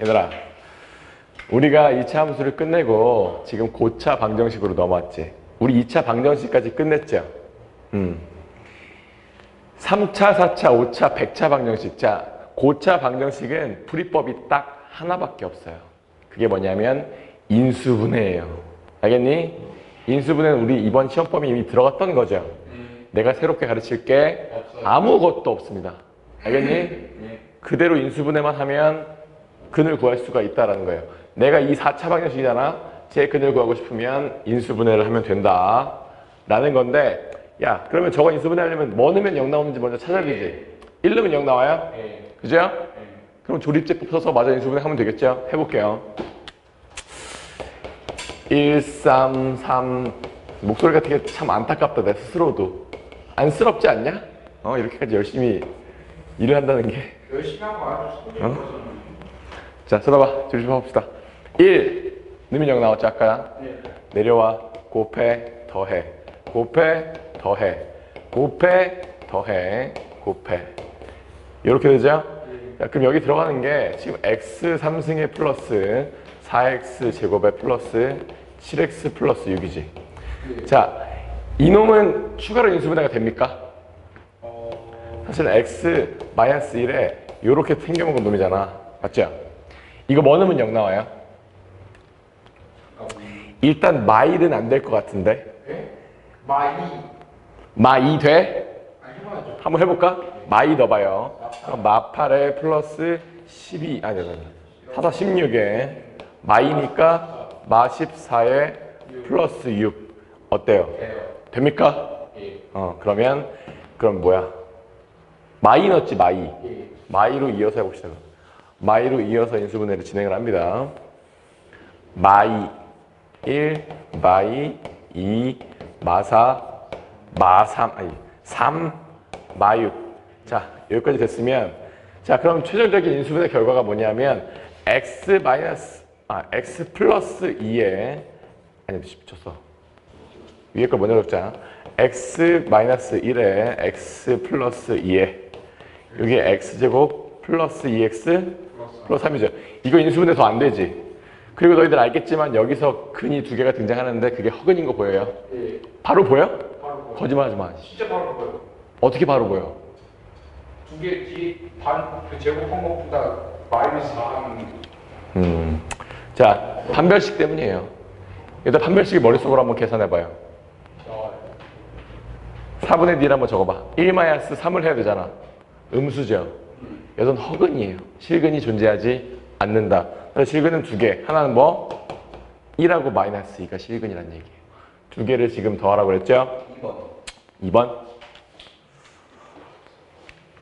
얘들아, 우리가 2차 함수를 끝내고 지금 고차 방정식으로 넘어왔지. 우리 2차 방정식까지 끝냈죠. 음. 3차, 4차, 5차, 100차 방정식. 자, 고차 방정식은 풀이법이 딱 하나밖에 없어요. 그게 뭐냐면 인수분해예요. 알겠니? 인수분해는 우리 이번 시험범위 이미 들어갔던 거죠. 내가 새롭게 가르칠 게 아무것도 없습니다. 알겠니? 그대로 인수분해만 하면 근을 구할 수가 있다라는 거예요. 내가 이 4차 방정식이잖아. 제 근을 구하고 싶으면 인수분해를 하면 된다. 라는 건데 야 그러면 저거 인수분해 하려면 뭐 넣으면 0 나오는지 먼저 찾아야 되지. 1 넣으면 0 나와요? 네. 그죠? 그럼 조립제법 써서 맞아 인수분해 하면 되겠죠? 해볼게요. 1, 3, 3 목소리가 되게 참 안타깝다 내 스스로도 안쓰럽지 않냐? 어 이렇게까지 열심히 일을 한다는 게 열심히 하고 아주 어? 자, 써봐봐. 조심해봅시다. 1. 넣으면 0 나왔죠, 아까? 네. 내려와. 곱해, 더해. 곱해, 더해. 곱해, 더해. 곱해. 이렇게 되죠? 자, 그럼 여기 들어가는 게 지금 x 3승의 플러스 4x 제곱의 플러스 7x 플러스 6이지. 자, 이놈은 추가로 인수분해가 됩니까? 어, 사실은 x 마이너스 1에 이렇게 생겨먹은 놈이잖아. 맞죠? 이거 뭐 넣으면 0 나와요? 일단 마일은 안 될 것 같은데. 네? 마이. 마이 돼? 아. 한번 해볼까? 마이 넣어봐요. 마8에 플러스 12, 아니, 아니, 아니. 4, 4, 16에 마이니까 마 14에 플러스 6. 어때요? 됩니까? 예. 어, 그러면, 그럼 뭐야? 마이 넣었지, 마이. 예. 마이로 이어서 해봅시다. 마이로 이어서 인수분해를 진행을 합니다. 마이 1, 마이 2, 마사, 마3, 아니 3, 마6. 자, 여기까지 됐으면 자, 그럼 최종적인 인수분해 결과가 뭐냐면 x 마이너스 아, x 플러스 2에 아니, 미쳤어. 위에 걸 먼저 적자. x 마이너스 1에 x 플러스 2에 여기 x제곱 플러스 2x 플러스 3이죠. 이거 인수분해 더안 되지. 그리고 너희들 알겠지만 여기서 근이 두 개가 등장하는데 그게 허근인 거 보여요? 예. 바로 보여? 바로 보여. 거짓말하지 마. 진짜 바로 보여. 어떻게 바로 보여? 두 개 뒤에 반그 제곱한 것보다 마이너스 4하면 음. 자, 판별식 때문이에요. 일단 판별식을 머릿속으로 한번 계산해봐요. 나와요. 4분의 D를 한번 적어봐. 1 마이너스 3을 해야 되잖아. 음수죠. 이건 허근이에요. 실근이 존재하지 않는다. 실근은 두 개. 하나는 뭐? 1하고 마이너스 2가 실근이라는 얘기예요. 두 개를 지금 더하라고 그랬죠? 2번. 2번.